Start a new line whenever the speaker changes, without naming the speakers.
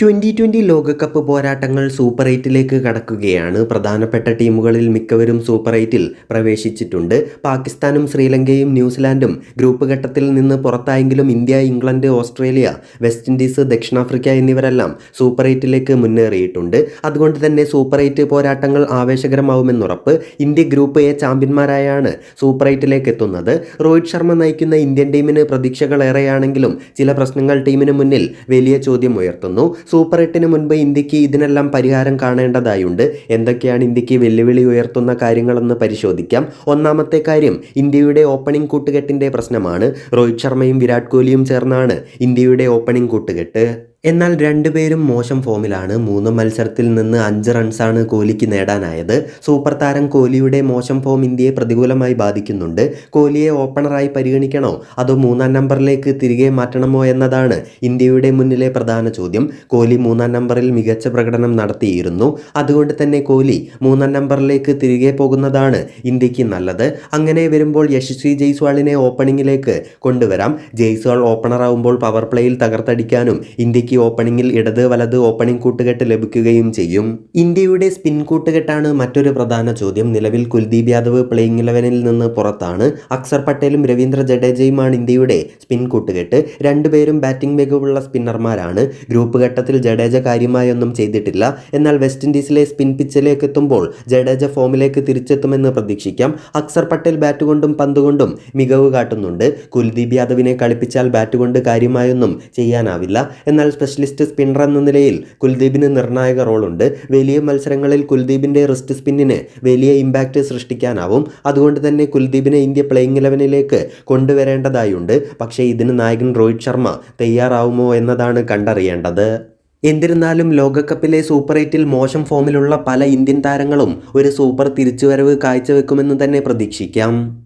Twenty twenty ലോകകപ്പ് പോരാട്ടങ്ങൾ super എയ്റ്റിലേക്ക് കടക്കുകയാണ്. പ്രധാനപ്പെട്ട ടീമുകളിൽ മിക്കവരും സൂപ്പർ എയ്റ്റിൽ പ്രവേശിച്ചിട്ടുണ്ട്. പാകിസ്ഥാനും ശ്രീലങ്കയും ന്യൂസിലാൻഡും ഗ്രൂപ്പ് ഘട്ടത്തിൽ നിന്ന് പുറത്തായെങ്കിലും India England Australia West Indies ദക്ഷിണാഫ്രിക്ക എന്നിവരെല്ലാം സൂപ്പർ എയ്റ്റിലേക്ക് മുന്നേറിയിട്ടുണ്ട്. അതുകൊണ്ട് തന്നെ സൂപ്പർ എയ്റ്റ് പോരാട്ടങ്ങൾ ആവേശകരമാവുമെന്നുറപ്പ് ഇന്ത്യ ഗ്രൂപ്പ് എ ചാമ്പ്യന്മാരായാണ് സൂപ്പർ എയ്റ്റിലേക്ക് എത്തുന്നത്. രോഹിത് ശർമ്മ നയിക്കുന്ന ഇന്ത്യൻ ടീമിന് പ്രതീക്ഷകളേറെയാണെങ്കിലും ചില പ്രശ്നങ്ങൾ ടീമിന് മുന്നിൽ വലിയ ചോദ്യം ഉയർത്തുന്നു. സൂപ്പർ എട്ടിന് മുൻപ് ഇന്ത്യയ്ക്ക് ഇതിനെല്ലാം പരിഹാരം കാണേണ്ടതായുണ്ട്. എന്തൊക്കെയാണ് ഇന്ത്യയ്ക്ക് വെല്ലുവിളി ഉയർത്തുന്ന കാര്യങ്ങളെന്ന് പരിശോധിക്കാം. ഒന്നാമത്തെ കാര്യം ഇന്ത്യയുടെ ഓപ്പണിംഗ് കൂട്ടുകെട്ടിന്റെ പ്രശ്നമാണ്. രോഹിത് ശർമ്മയും വിരാട് കോഹ്ലിയും ചേർന്നാണ് ഇന്ത്യയുടെ ഓപ്പണിംഗ് കൂട്ടുകെട്ട്. എന്നാൽ രണ്ടുപേരും മോശം ഫോമിലാണ്. മൂന്ന് മത്സരത്തിൽ നിന്ന് അഞ്ച് റൺസാണ് കോഹ്ലിക്ക് നേടാനായത്. സൂപ്പർ താരം കോഹ്ലിയുടെ മോശം ഫോം ഇന്ത്യയെ പ്രതികൂലമായി ബാധിക്കുന്നുണ്ട്. കോഹ്ലിയെ ഓപ്പണറായി പരിഗണിക്കണോ? അതോ മൂന്നാം നമ്പറിലേക്ക് തിരികെ മാറ്റണമോ എന്നതാണ് ഇന്ത്യയുടെ മുന്നിലെ പ്രധാന ചോദ്യം. കോഹ്ലി മൂന്നാം നമ്പറിൽ മികച്ച പ്രകടനം നടത്തിയിരുന്നു. അതുകൊണ്ട് തന്നെ കോഹ്ലി മൂന്നാം നമ്പറിലേക്ക് തിരികെ പോകുന്നതാണ് ഇന്ത്യയ്ക്ക് നല്ലത്. അങ്ങനെ വരുമ്പോൾ യശസ്വി ജയ്സ്വാളിനെ ഓപ്പണിങ്ങിലേക്ക് കൊണ്ടുവരാം. ജയ്സ്വാൾ ഓപ്പണറാവുമ്പോൾ പവർ പ്ലേയിൽ തകർത്തടിക്കാനും ഇന്ത്യയ്ക്ക് ഓപ്പണിങ്ങിൽ ഇടത് വലത് ഓപ്പണിംഗ് കൂട്ടുകെട്ട് ലഭിക്കുകയും ചെയ്യും. ഇന്ത്യയുടെ സ്പിൻ കൂട്ടുകെട്ടാണ് മറ്റൊരു പ്രധാന ചോദ്യം. നിലവിൽ കുൽദീപ് യാദവ് പ്ലേയിങ് ഇലവനിൽ നിന്ന് പുറത്താണ്. അക്സർ പട്ടേലും രവീന്ദ്ര ജഡേജയുമാണ് ഇന്ത്യയുടെ സ്പിൻ കൂട്ടുകെട്ട്. രണ്ടുപേരും ബാറ്റിംഗ് മികവുള്ള സ്പിന്നർമാരാണ് ഗ്രൂപ്പ് ഘട്ടത്തിൽ ജഡേജ കാര്യമായൊന്നും ചെയ്തിട്ടില്ല. എന്നാൽ വെസ്റ്റ് ഇൻഡീസിലെ സ്പിൻ പിച്ചിലേക്ക് എത്തുമ്പോൾ ജഡേജ ഫോമിലേക്ക് തിരിച്ചെത്തുമെന്ന് പ്രതീക്ഷിക്കാം. അക്സർ പട്ടേൽ ബാറ്റ് കൊണ്ടും പന്ത് കൊണ്ടും മികവ് കാട്ടുന്നുണ്ട്. കുൽദീപ് യാദവിനെ കളിപ്പിച്ചാൽ ബാറ്റ് കൊണ്ട് കാര്യമായൊന്നും ചെയ്യാനാവില്ല. എന്നാൽ സ്പെഷ്യലിസ്റ്റ് സ്പിന്നർ എന്ന നിലയിൽ കുൽദീപിന് നിർണായക റോളുണ്ട്. വലിയ മത്സരങ്ങളിൽ കുൽദീപിന്റെ റിസ്റ്റ് സ്പിന്നിന് വലിയ ഇമ്പാക്റ്റ് സൃഷ്ടിക്കാനാവും. അതുകൊണ്ട് തന്നെ കുൽദീപിനെ ഇന്ത്യ പ്ലേയിങ് ഇലവനിലേക്ക് കൊണ്ടുവരേണ്ടതായുണ്ട്. പക്ഷേ ഇതിന് നായകൻ രോഹിത് ശർമ്മ തയ്യാറാവുമോ എന്നതാണ് കണ്ടറിയേണ്ടത്. എന്നിരുന്നാലും ലോകകപ്പിലെ സൂപ്പർ എയ്റ്റിൽ മോശം ഫോമിലുള്ള പല ഇന്ത്യൻ താരങ്ങളും ഒരു സൂപ്പർ തിരിച്ചുവരവ് കാഴ്ചവെക്കുമെന്ന് തന്നെ പ്രതീക്ഷിക്കാം.